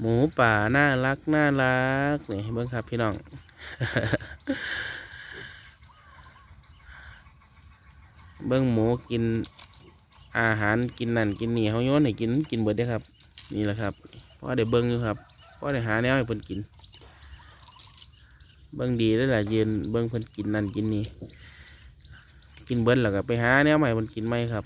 หมูป่าน่ารักน่ารักนี่เบิ้งครับพี่น้องเบิ้งหมูกินอาหารกินนั่นกินนี่เขาโยนให้กินกินเบิดได้ครับ นี่แหละครับเพราะได้เบิ้งอยู่ครับเพราะได้หาแนวให้เพิ่นกิน เบิ้งดีได้หลยเย็นเบิ้งเพิ่นกินนั่นกินนี่กินเบิ้แล้วก็ไปหาแนวใหม่เพิ่นกินไหมครับ